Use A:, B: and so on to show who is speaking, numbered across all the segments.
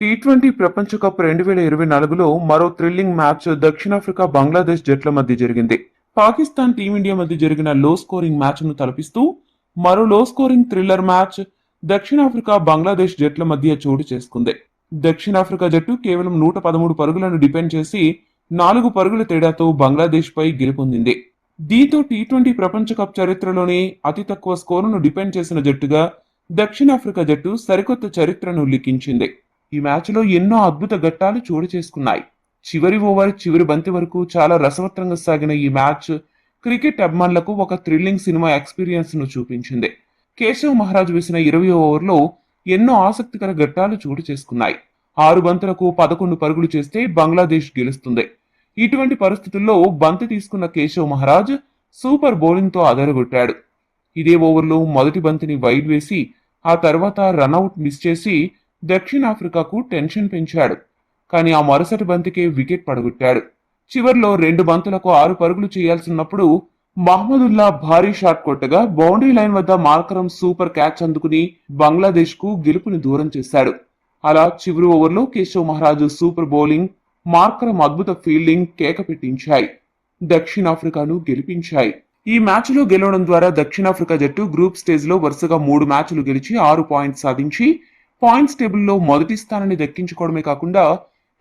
A: T twenty ప్రపంచ cup రెండు వేల ఇరవై నాలుగులో మరో థ్రిల్లింగ్ మ్యాచ్ దక్షిణాఫ్రికా బంగ్లాదేశ్ జట్ల మధ్య జరిగింది. పాకిస్తాన్ టీమిండియా మధ్య జరిగిన లో స్కోరింగ్ మ్యాచ్ను తలపిస్తూ మరో లో స్కోరింగ్ థ్రిల్లర్ మ్యాచ్ దక్షిణాఫ్రికా బంగ్లాదేశ్ జట్ల మధ్య చోటు చేసుకుంది. దక్షిణాఫ్రికా జట్టు కేవలం నూట పదమూడు పరుగులను డిపెండ్ చేసి నాలుగు పరుగుల తేడాతో బంగ్లాదేశ్పై గెలుపొందింది. దీంతో టీ ట్వంటీ ప్రపంచ కప్ చరిత్రలోనే అతి తక్కువ స్కోరును డిపెండ్ చేసిన జట్టుగా దక్షిణాఫ్రికా జట్టు సరికొత్త చరిత్రను లిఖించింది ఈ మ్యాచ్లో ఎన్నో అద్భుత ఘట్టాలు చోటు చేసుకున్నాయి. చివరి ఓవర్ చివరి బంతి వరకు చాలా రసవత్రంగా సాగిన ఈ మ్యాచ్ క్రికెట్ అభిమానులకు ఒక థ్రిల్లింగ్ సినిమా ఎక్స్పీరియన్స్ను చూపించింది. కేశవ్ మహారాజ్ వేసిన ఇరవై ఓవర్లో ఎన్నో ఆసక్తికర ఘట్టాలు చోటు చేసుకున్నాయి. ఆరు బంతులకు పదకొండు పరుగులు చేస్తే బంగ్లాదేశ్ గెలుస్తుంది. ఇటువంటి పరిస్థితుల్లో బంతి తీసుకున్న కేశవ్ మహారాజ్ సూపర్ బౌలింగ్తో అదరగొట్టాడు. ఇదే ఓవర్లో మొదటి బంతిని వైడ్ వేసి ఆ తర్వాత రన్అవుట్ మిస్ చేసి దక్షిణాఫ్రికాకు టెన్షన్ పెంచాడు. కానీ ఆ మరుసటి బంతికే వికెట్ పడగొట్టాడు. చివర్లో రెండు బంతులకు ఆరు పరుగులు చేయాల్సినప్పుడు మహమ్మదుల్లా భారీ షాట్ కొట్టగా బౌండరీ లైన్ వద్ద మార్కరం సూపర్ క్యాచ్ అందుకుని బంగ్లాదేశ్కు గెలుపుని దూరం చేశాడు. అలా చివరి ఓవర్లో Keshav Maharaj super bowling Markram అద్భుత ఫీల్డింగ్ కేక పెట్టించాయి దక్షిణాఫ్రికాను గెలిపించాయి. ఈ మ్యాచ్లో గెలవడం ద్వారా దక్షిణాఫ్రికా జట్టు గ్రూప్ స్టేజ్లో వరుసగా మూడు మ్యాచ్లు గెలిచి ఆరు పాయింట్స్ సాధించి పాయింట్స్ టేబుల్లో మొదటి స్థానాన్ని దక్కించుకోవడమే కాకుండా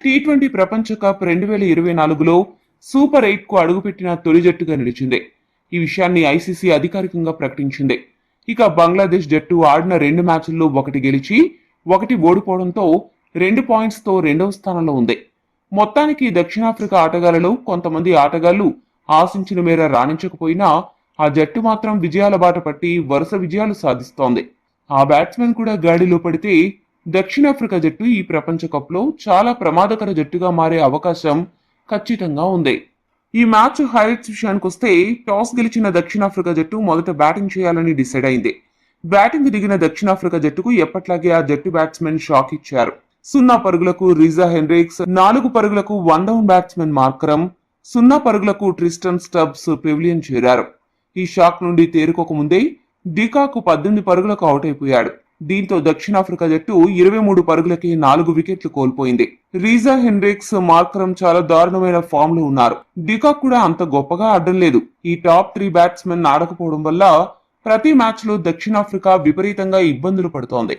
A: టీ ట్వంటీ ప్రపంచ కప్ రెండు వేల ఇరవై నాలుగులో సూపర్ ఎయిట్కు అడుగుపెట్టిన తొలి జట్టుగా నిలిచింది. ఈ విషయాన్ని ఐసీసీ అధికారికంగా ప్రకటించింది. ఇక బంగ్లాదేశ్ జట్టు ఆడిన రెండు మ్యాచ్ల్లో ఒకటి గెలిచి ఒకటి ఓడిపోవడంతో రెండు పాయింట్స్తో రెండవ స్థానంలో ఉంది. మొత్తానికి దక్షిణాఫ్రికా ఆటగాళ్ళలో కొంతమంది ఆటగాళ్ళు ఆశించిన మేర రాణించకపోయినా ఆ జట్టు మాత్రం విజయాల బాట పట్టి వరుస విజయాలు సాధిస్తోంది. ఆ బ్యాట్స్మెన్ కూడా గాడిలో పడితే దక్షిణాఫ్రికా జట్టు ఈ ప్రపంచ కప్లో చాలా ప్రమాదకర జట్టుగా మారే అవకాశం ఖచ్చితంగా ఉంది. ఈ మ్యాచ్ హైలైట్స్ విషయానికి వస్తే టాస్ గెలిచిన దక్షిణాఫ్రికా జట్టు మొదట బ్యాటింగ్ చేయాలని డిసైడ్ అయింది. బ్యాటింగ్ దిగిన దక్షిణాఫ్రికా జట్టుకు ఎప్పట్లాగే ఆ జట్టు బ్యాట్స్మెన్ షాక్ ఇచ్చారు. సున్నా పరుగులకు రిజా హెన్రిక్స్ నాలుగు పరుగులకు వన్ డౌన్ బ్యాట్స్మెన్ మార్కరం సున్నా పరుగులకు ట్రిస్టన్ స్టబ్స్ పెవిలియన్ చేరారు. ఈ షాక్ నుండి తేరుకోక ముందే డికాకు పద్దెనిమిది పరుగులకు అవుట్ అయిపోయాడు. దీంతో దక్షిణాఫ్రికా జట్టు ఇరవై మూడు పరుగులకి నాలుగు వికెట్లు కోల్పోయింది. రీజా హెన్రిక్స్ మార్కరం చాలా దారుణమైన ఫామ్లో ఉన్నారు. డికాక్ కూడా అంత గొప్పగా ఆడడం లేదు. ఈ టాప్ త్రీ బ్యాట్స్మెన్ ఆడకపోవడం వల్ల ప్రతి మ్యాచ్లో దక్షిణాఫ్రికా విపరీతంగా ఇబ్బందులు పడుతోంది.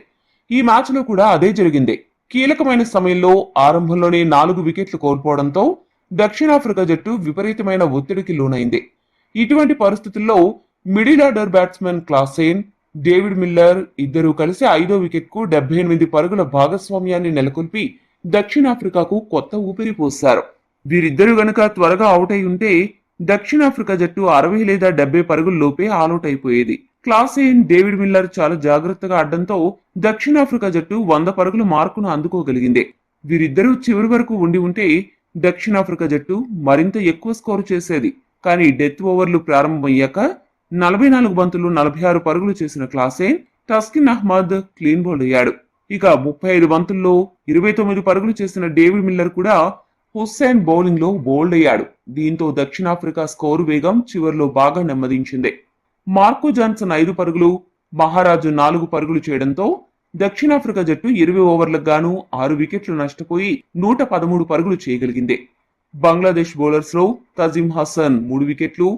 A: ఈ మ్యాచ్లో కూడా అదే జరిగింది. కీలకమైన సమయంలో ఆరంభంలోనే నాలుగు వికెట్లు కోల్పోవడంతో దక్షిణాఫ్రికా జట్టు విపరీతమైన ఒత్తిడికి లోనైంది. ఇటువంటి పరిస్థితుల్లో middle order batsmen Klaasen David Miller ఇద్దరూ కలిసి ఐదో వికెట్కు డెబ్బై ఎనిమిది పరుగుల భాగస్వామ్యాన్ని నెలకొల్పి దక్షిణాఫ్రికాకు కొత్త ఊపిరి పోశారు. వీరిద్దరూ గనుక త్వరగా అవుట్ అయి ఉంటే దక్షిణాఫ్రికా జట్టు అరవై లేదా డెబ్బై పరుగుల్లోపే ఆల్అౌట్ అయిపోయేది. క్లాసేన్ డేవిడ్ మిల్లర్ చాలా జాగ్రత్తగా ఆడడంతో దక్షిణాఫ్రికా జట్టు వంద పరుగుల మార్కును అందుకోగలిగింది. వీరిద్దరూ చివరి వరకు ఉండి ఉంటే దక్షిణాఫ్రికా జట్టు మరింత ఎక్కువ స్కోరు చేసేది. కానీ డెత్ ఓవర్లు ప్రారంభమయ్యాక నలభై నాలుగు బంతులు నలభై ఆరు పరుగులు చేసిన క్లాసే టస్కిన్ అహ్మద్ క్లీన్ బౌల్డ్ అయ్యాడు. ఇక ముప్పై ఐదు బంతుల్లో ఇరవై తొమ్మిది పరుగులు చేసిన డేవిడ్ మిల్లర్ కూడా హుస్సేన్ బౌలింగ్లో బౌల్డ్ అయ్యాడు. దీంతో దక్షిణాఫ్రికా స్కోరు వేగం చివర్లో బాగా నెమ్మదించింది. మార్కో జాన్సన్ ఐదు పరుగులు మహారాజు నాలుగు పరుగులు చేయడంతో దక్షిణాఫ్రికా జట్టు ఇరవై ఓవర్లకు గాను ఆరు వికెట్లు నష్టపోయి నూట పదమూడు పరుగులు చేయగలిగింది. బంగ్లాదేశ్ బౌలర్స్లో తజీం హసన్ మూడు వికెట్లు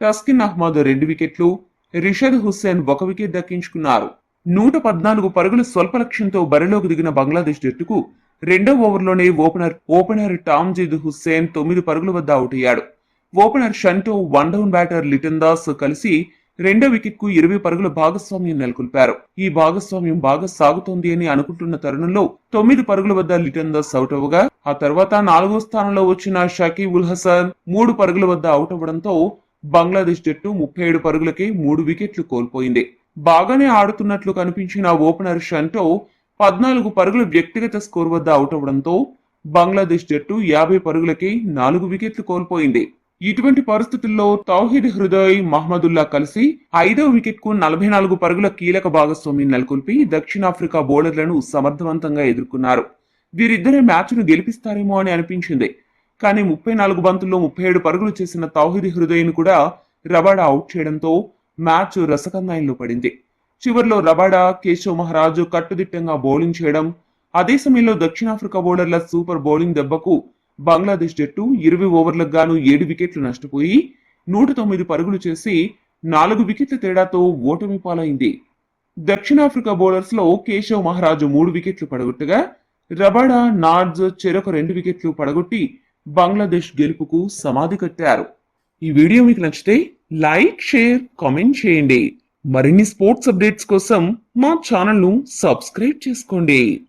A: టస్కిన్ అహ్మద్ రెండు వికెట్లు రిషద్ హుస్సేన్ ఒక వికెట్ దక్కించుకున్నారు. నూట పద్నాలుగు పరుగుల స్వల్ప లక్ష్యంతో బరిలోకి దిగిన బంగ్లాదేశ్ జట్టుకు రెండో ఓవర్లోనే ఓపెనర్ ఓపెనర్ టామ్జీద్ హుస్సేన్ తొమ్మిది పరుగుల వద్ద అవుట్ అయ్యాడు. Opener Shanto one down batter Litton Das కలిసి రెండో వికెట్కు ఇరవై పరుగుల భాగస్వామ్యం నెలకొల్పారు. ఈ భాగస్వామ్యం బాగా సాగుతోంది అని అనుకుంటున్న తరుణంలో తొమ్మిది పరుగుల వద్ద లిటన్ దాస్ అవుట్ అవ్వగా ఆ తర్వాత నాలుగో స్థానంలో వచ్చిన షకీబ్ ఉల్ హసన్ మూడు పరుగుల వద్ద అవుట్ అవ్వడంతో బంగ్లాదేశ్ జట్టు ముప్పై ఏడు పరుగులకి మూడు వికెట్లు కోల్పోయింది. బాగానే ఆడుతున్నట్లు కనిపించిన ఓపెనర్ షంటో పద్నాలుగు పరుగుల వ్యక్తిగత స్కోర్ వద్ద అవుట్ అవడంతో బంగ్లాదేశ్ జట్టు యాభై పరుగులకి నాలుగు వికెట్లు కోల్పోయింది. ఇటువంటి పరిస్థితుల్లో తౌహిద్ హృదయ్ మహమ్మదుల్లా కలిసి ఐదో వికెట్కు నలభై నాలుగు పరుగుల కీలక భాగస్వామ్యం నెలకొల్పి దక్షిణాఫ్రికా బౌలర్లను సమర్థవంతంగా ఎదుర్కొన్నారు. వీరిద్దరే మ్యాచ్ను గెలిపిస్తారేమో అని అనిపించింది. కానీ ముప్పై నాలుగు బంతుల్లో ముప్పై ఏడు పరుగులు చేసిన తౌహిద్ హృదయ్ను కూడా రబాడా అవుట్ చేయడంతో మ్యాచ్ రసకందాయంలో పడింది. చివర్లో రబాడా కేశవ్ మహారాజు కట్టుదిట్టంగా బౌలింగ్ చేయడం అదే సమయంలో దక్షిణాఫ్రికా బౌలర్ల సూపర్ బౌలింగ్ దెబ్బకు బంగ్లాదేశ్ జట్టు ఇరవై ఓవర్లకు గాను ఏడు వికెట్లు నష్టపోయి నూట తొమ్మిది పరుగులు చేసి నాలుగు వికెట్ల తేడాతో ఓటమి పాలైంది. దక్షిణాఫ్రికా బౌలర్స్లో కేశవ్ మహారాజు మూడు వికెట్లు పడగొట్టగా రబాడా నార్జ్ చెరొక రెండు వికెట్లు పడగొట్టి బంగ్లాదేశ్ గెలుపుకు సమాధి కట్టారు. ఈ వీడియో మీకు నచ్చితే లైక్ షేర్ కామెంట్ చేయండి. మరిన్ని స్పోర్ట్స్ అప్డేట్స్ కోసం మా ఛానల్ను సబ్స్క్రైబ్ చేసుకోండి.